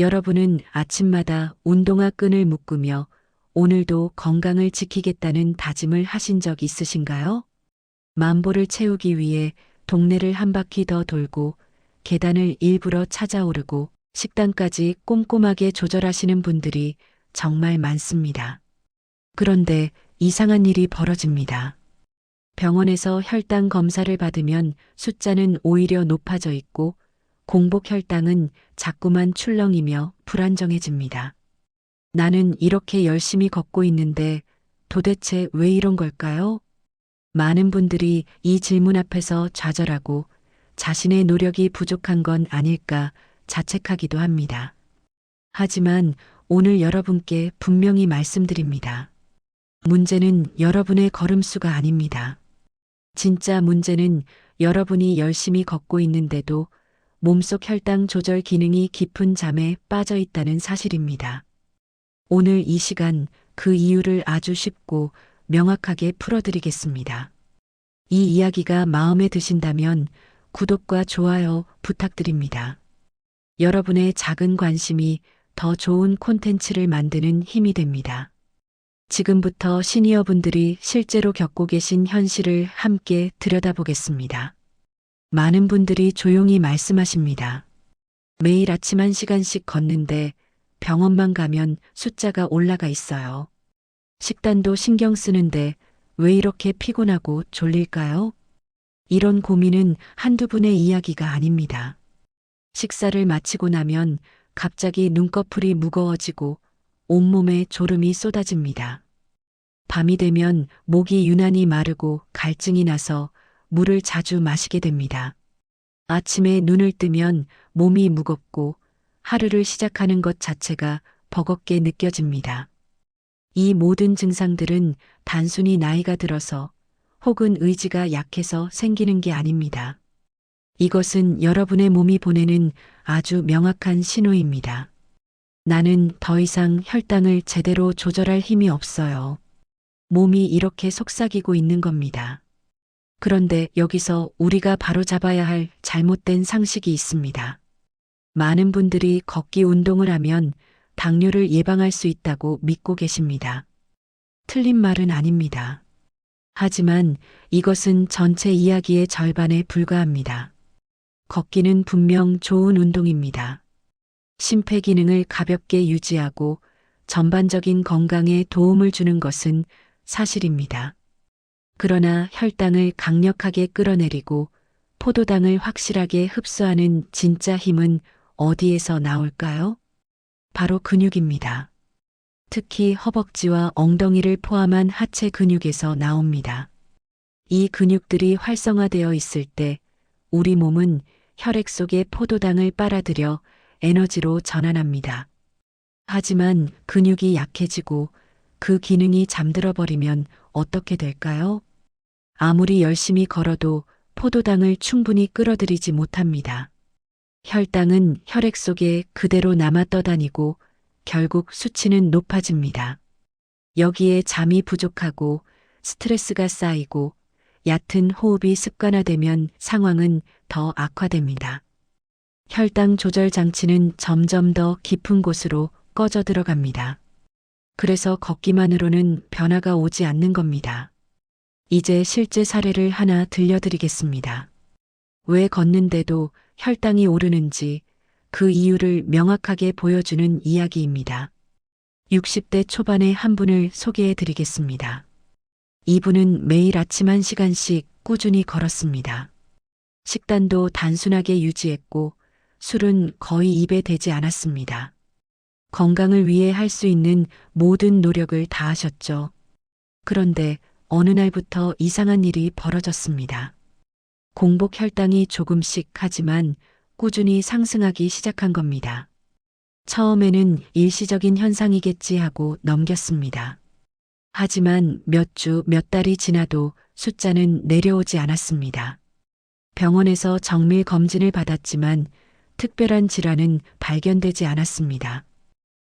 여러분은 아침마다 운동화 끈을 묶으며 오늘도 건강을 지키겠다는 다짐을 하신 적 있으신가요? 만보를 채우기 위해 동네를 한 바퀴 더 돌고 계단을 일부러 찾아오르고 식단까지 꼼꼼하게 조절하시는 분들이 정말 많습니다. 그런데 이상한 일이 벌어집니다. 병원에서 혈당 검사를 받으면 숫자는 오히려 높아져 있고 공복 혈당은 자꾸만 출렁이며 불안정해집니다. 나는 이렇게 열심히 걷고 있는데 도대체 왜 이런 걸까요? 많은 분들이 이 질문 앞에서 좌절하고 자신의 노력이 부족한 건 아닐까 자책하기도 합니다. 하지만 오늘 여러분께 분명히 말씀드립니다. 문제는 여러분의 걸음수가 아닙니다. 진짜 문제는 여러분이 열심히 걷고 있는데도 몸속 혈당 조절 기능이 깊은 잠에 빠져 있다는 사실입니다. 오늘 이 시간 그 이유를 아주 쉽고 명확하게 풀어드리겠습니다. 이 이야기가 마음에 드신다면 구독과 좋아요 부탁드립니다. 여러분의 작은 관심이 더 좋은 콘텐츠를 만드는 힘이 됩니다. 지금부터 시니어 분들이 실제로 겪고 계신 현실을 함께 들여다보겠습니다. 많은 분들이 조용히 말씀하십니다. 매일 아침 한 시간씩 걷는데 병원만 가면 숫자가 올라가 있어요. 식단도 신경 쓰는데 왜 이렇게 피곤하고 졸릴까요? 이런 고민은 한두 분의 이야기가 아닙니다. 식사를 마치고 나면 갑자기 눈꺼풀이 무거워지고 온몸에 졸음이 쏟아집니다. 밤이 되면 목이 유난히 마르고 갈증이 나서 물을 자주 마시게 됩니다. 아침에 눈을 뜨면 몸이 무겁고 하루를 시작하는 것 자체가 버겁게 느껴집니다. 이 모든 증상들은 단순히 나이가 들어서 혹은 의지가 약해서 생기는 게 아닙니다. 이것은 여러분의 몸이 보내는 아주 명확한 신호입니다. 나는 더 이상 혈당을 제대로 조절할 힘이 없어요. 몸이 이렇게 속삭이고 있는 겁니다. 그런데 여기서 우리가 바로 잡아야 할 잘못된 상식이 있습니다. 많은 분들이 걷기 운동을 하면 당뇨를 예방할 수 있다고 믿고 계십니다. 틀린 말은 아닙니다. 하지만 이것은 전체 이야기의 절반에 불과합니다. 걷기는 분명 좋은 운동입니다. 심폐 기능을 가볍게 유지하고 전반적인 건강에 도움을 주는 것은 사실입니다. 그러나 혈당을 강력하게 끌어내리고 포도당을 확실하게 흡수하는 진짜 힘은 어디에서 나올까요? 바로 근육입니다. 특히 허벅지와 엉덩이를 포함한 하체 근육에서 나옵니다. 이 근육들이 활성화되어 있을 때 우리 몸은 혈액 속에 포도당을 빨아들여 에너지로 전환합니다. 하지만 근육이 약해지고 그 기능이 잠들어 버리면 어떻게 될까요? 아무리 열심히 걸어도 포도당을 충분히 끌어들이지 못합니다. 혈당은 혈액 속에 그대로 남아 떠다니고 결국 수치는 높아집니다. 여기에 잠이 부족하고 스트레스가 쌓이고 얕은 호흡이 습관화되면 상황은 더 악화됩니다. 혈당 조절 장치는 점점 더 깊은 곳으로 꺼져 들어갑니다. 그래서 걷기만으로는 변화가 오지 않는 겁니다. 이제 실제 사례를 하나 들려드리겠습니다. 왜 걷는데도 혈당이 오르는지 그 이유를 명확하게 보여주는 이야기입니다. 60대 초반의 한 분을 소개해 드리겠습니다. 이분은 매일 아침 1시간씩 꾸준히 걸었습니다. 식단도 단순하게 유지했고 술은 거의 입에 대지 않았습니다. 건강을 위해 할 수 있는 모든 노력을 다하셨죠. 그런데 어느 날부터 이상한 일이 벌어졌습니다. 공복 혈당이 조금씩 하지만 꾸준히 상승하기 시작한 겁니다. 처음에는 일시적인 현상이겠지 하고 넘겼습니다. 하지만 몇 주, 몇 달이 지나도 숫자는 내려오지 않았습니다. 병원에서 정밀 검진을 받았지만 특별한 질환은 발견되지 않았습니다.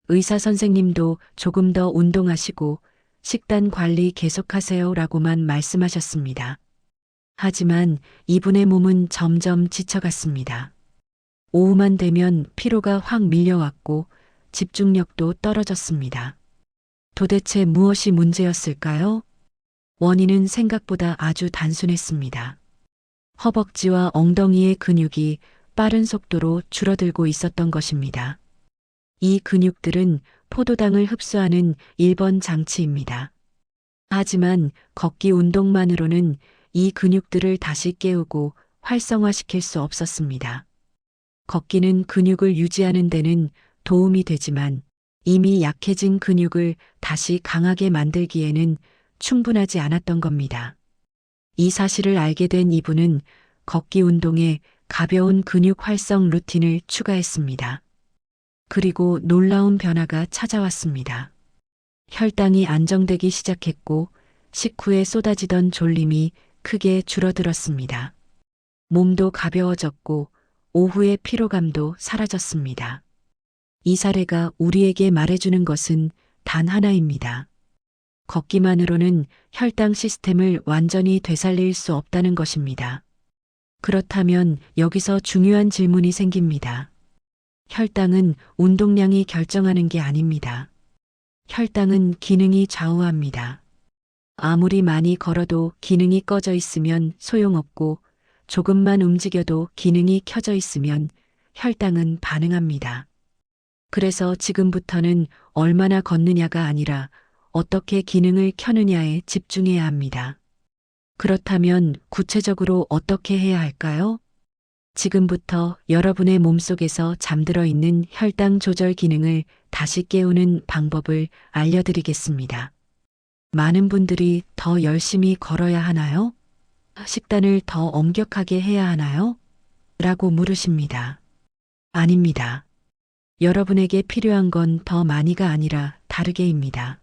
의사 선생님도 조금 더 운동하시고 식단 관리 계속하세요 라고만 말씀하셨습니다. 하지만 이분의 몸은 점점 지쳐갔습니다. 오후만 되면 피로가 확 밀려왔고 집중력도 떨어졌습니다. 도대체 무엇이 문제였을까요? 원인은 생각보다 아주 단순했습니다. 허벅지와 엉덩이의 근육이 빠른 속도로 줄어들고 있었던 것입니다. 이 근육들은 포도당을 흡수하는 1번 장치입니다. 하지만 걷기 운동만으로는 이 근육들을 다시 깨우고 활성화시킬 수 없었습니다. 걷기는 근육을 유지하는 데는 도움이 되지만 이미 약해진 근육을 다시 강하게 만들기에는 충분하지 않았던 겁니다. 이 사실을 알게 된 이분은 걷기 운동에 가벼운 근육 활성 루틴을 추가했습니다. 그리고 놀라운 변화가 찾아왔습니다. 혈당이 안정되기 시작했고 식후에 쏟아지던 졸림이 크게 줄어들었습니다. 몸도 가벼워졌고 오후의 피로감도 사라졌습니다. 이 사례가 우리에게 말해주는 것은 단 하나입니다. 걷기만으로는 혈당 시스템을 완전히 되살릴 수 없다는 것입니다. 그렇다면 여기서 중요한 질문이 생깁니다. 혈당은 운동량이 결정하는 게 아닙니다. 혈당은 기능이 좌우합니다. 아무리 많이 걸어도 기능이 꺼져 있으면 소용없고 조금만 움직여도 기능이 켜져 있으면 혈당은 반응합니다. 그래서 지금부터는 얼마나 걷느냐가 아니라 어떻게 기능을 켜느냐에 집중해야 합니다. 그렇다면 구체적으로 어떻게 해야 할까요? 지금부터 여러분의 몸속에서 잠들어 있는 혈당 조절 기능을 다시 깨우는 방법을 알려드리겠습니다. 많은 분들이 더 열심히 걸어야 하나요? 식단을 더 엄격하게 해야 하나요? 라고 물으십니다. 아닙니다. 여러분에게 필요한 건 더 많이가 아니라 다르게입니다.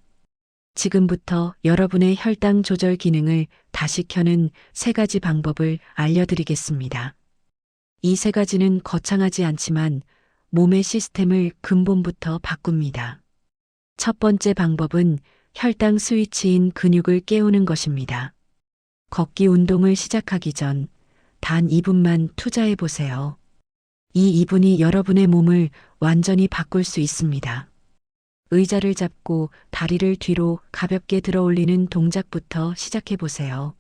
지금부터 여러분의 혈당 조절 기능을 다시 켜는 세 가지 방법을 알려드리겠습니다. 이 세 가지는 거창하지 않지만 몸의 시스템을 근본부터 바꿉니다. 첫 번째 방법은 혈당 스위치인 근육을 깨우는 것입니다. 걷기 운동을 시작하기 전 단 2분만 투자해 보세요. 이 2분이 여러분의 몸을 완전히 바꿀 수 있습니다. 의자를 잡고 다리를 뒤로 가볍게 들어 올리는 동작부터 시작해 보세요.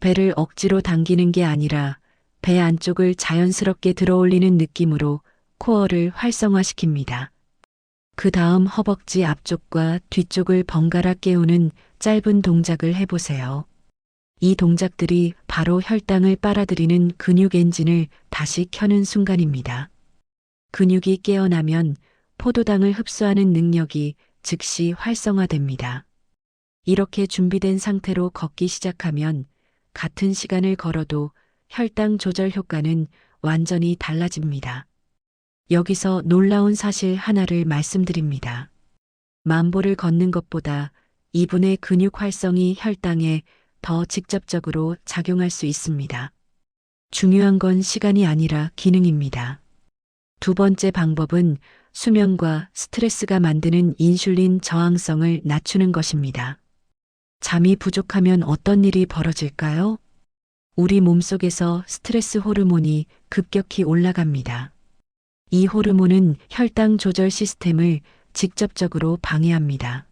배를 억지로 당기는 게 아니라 배 안쪽을 자연스럽게 들어 올리는 느낌으로 코어를 활성화시킵니다. 그 다음 허벅지 앞쪽과 뒤쪽을 번갈아 깨우는 짧은 동작을 해보세요. 이 동작들이 바로 혈당을 빨아들이는 근육 엔진을 다시 켜는 순간입니다. 근육이 깨어나면 포도당을 흡수하는 능력이 즉시 활성화됩니다. 이렇게 준비된 상태로 걷기 시작하면 같은 시간을 걸어도 혈당 조절 효과는 완전히 달라집니다. 여기서 놀라운 사실 하나를 말씀드립니다. 만보를 걷는 것보다 이분의 근육 활성이 혈당에 더 직접적으로 작용할 수 있습니다. 중요한 건 시간이 아니라 기능입니다. 두 번째 방법은 수면과 스트레스가 만드는 인슐린 저항성을 낮추는 것입니다. 잠이 부족하면 어떤 일이 벌어질까요? 우리 몸속에서 스트레스 호르몬이 급격히 올라갑니다. 이 호르몬은 혈당 조절 시스템을 직접적으로 방해합니다.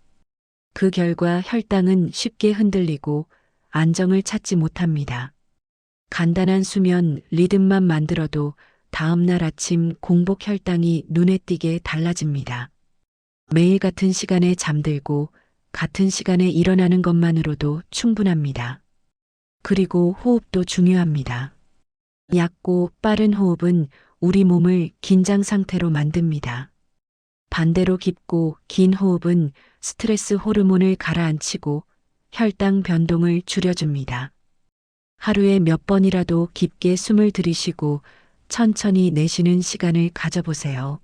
그 결과 혈당은 쉽게 흔들리고 안정을 찾지 못합니다. 간단한 수면 리듬만 만들어도 다음날 아침 공복 혈당이 눈에 띄게 달라집니다. 매일 같은 시간에 잠들고 같은 시간에 일어나는 것만으로도 충분합니다. 그리고 호흡도 중요합니다. 얕고 빠른 호흡은 우리 몸을 긴장 상태로 만듭니다. 반대로 깊고 긴 호흡은 스트레스 호르몬을 가라앉히고 혈당 변동을 줄여줍니다. 하루에 몇 번이라도 깊게 숨을 들이쉬고 천천히 내쉬는 시간을 가져보세요.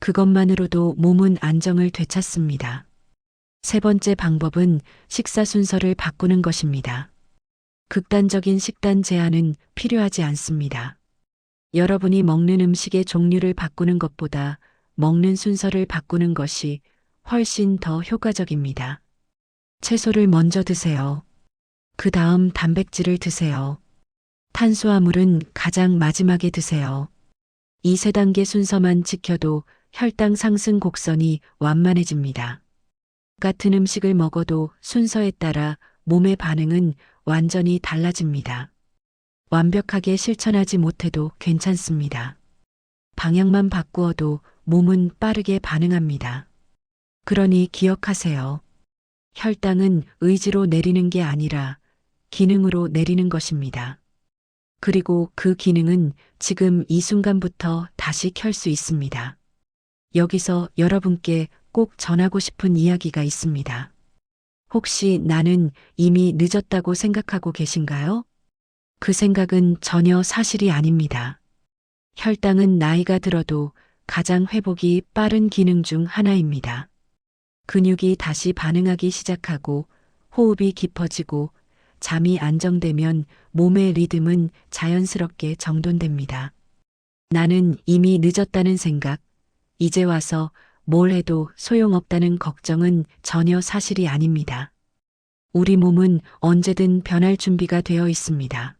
그것만으로도 몸은 안정을 되찾습니다. 세 번째 방법은 식사 순서를 바꾸는 것입니다. 극단적인 식단 제한은 필요하지 않습니다. 여러분이 먹는 음식의 종류를 바꾸는 것보다 먹는 순서를 바꾸는 것이 훨씬 더 효과적입니다. 채소를 먼저 드세요. 그 다음 단백질을 드세요. 탄수화물은 가장 마지막에 드세요. 이 세 단계 순서만 지켜도 혈당 상승 곡선이 완만해집니다. 같은 음식을 먹어도 순서에 따라 몸의 반응은 완전히 달라집니다. 완벽하게 실천하지 못해도 괜찮습니다. 방향만 바꾸어도 몸은 빠르게 반응합니다. 그러니 기억하세요. 혈당은 의지로 내리는 게 아니라 기능으로 내리는 것입니다. 그리고 그 기능은 지금 이 순간부터 다시 켤 수 있습니다. 여기서 여러분께 꼭 전하고 싶은 이야기가 있습니다. 혹시 나는 이미 늦었다고 생각하고 계신가요? 그 생각은 전혀 사실이 아닙니다. 혈당은 나이가 들어도 가장 회복이 빠른 기능 중 하나입니다. 근육이 다시 반응하기 시작하고 호흡이 깊어지고 잠이 안정되면 몸의 리듬은 자연스럽게 정돈됩니다. 나는 이미 늦었다는 생각, 이제 와서 뭘 해도 소용없다는 걱정은 전혀 사실이 아닙니다. 우리 몸은 언제든 변할 준비가 되어 있습니다.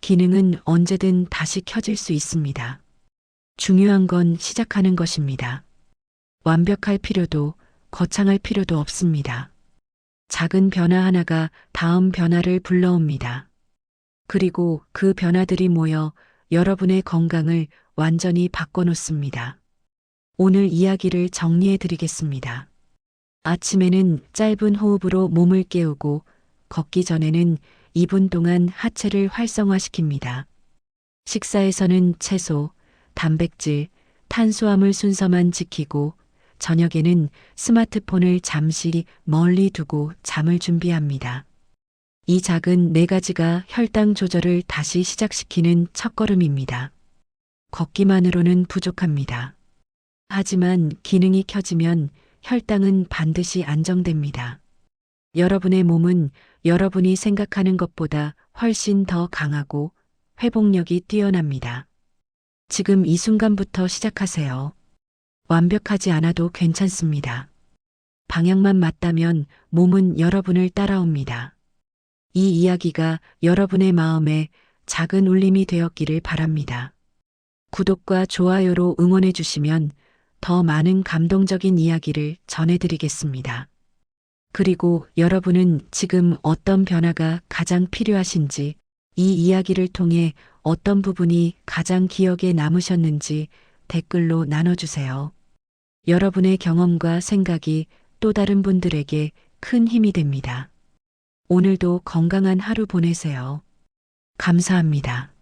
기능은 언제든 다시 켜질 수 있습니다. 중요한 건 시작하는 것입니다. 완벽할 필요도 거창할 필요도 없습니다. 작은 변화 하나가 다음 변화를 불러옵니다. 그리고 그 변화들이 모여 여러분의 건강을 완전히 바꿔놓습니다. 오늘 이야기를 정리해 드리겠습니다. 아침에는 짧은 호흡으로 몸을 깨우고 걷기 전에는 2분 동안 하체를 활성화시킵니다. 식사에서는 채소, 단백질, 탄수화물 순서만 지키고 저녁에는 스마트폰을 잠시 멀리 두고 잠을 준비합니다. 이 작은 네 가지가 혈당 조절을 다시 시작시키는 첫걸음입니다. 걷기만으로는 부족합니다. 하지만 기능이 켜지면 혈당은 반드시 안정됩니다. 여러분의 몸은 여러분이 생각하는 것보다 훨씬 더 강하고 회복력이 뛰어납니다. 지금 이 순간부터 시작하세요. 완벽하지 않아도 괜찮습니다. 방향만 맞다면 몸은 여러분을 따라옵니다. 이 이야기가 여러분의 마음에 작은 울림이 되었기를 바랍니다. 구독과 좋아요로 응원해 주시면 더 많은 감동적인 이야기를 전해드리겠습니다. 그리고 여러분은 지금 어떤 변화가 가장 필요하신지 이 이야기를 통해 어떤 부분이 가장 기억에 남으셨는지 댓글로 나눠주세요. 여러분의 경험과 생각이 또 다른 분들에게 큰 힘이 됩니다. 오늘도 건강한 하루 보내세요. 감사합니다.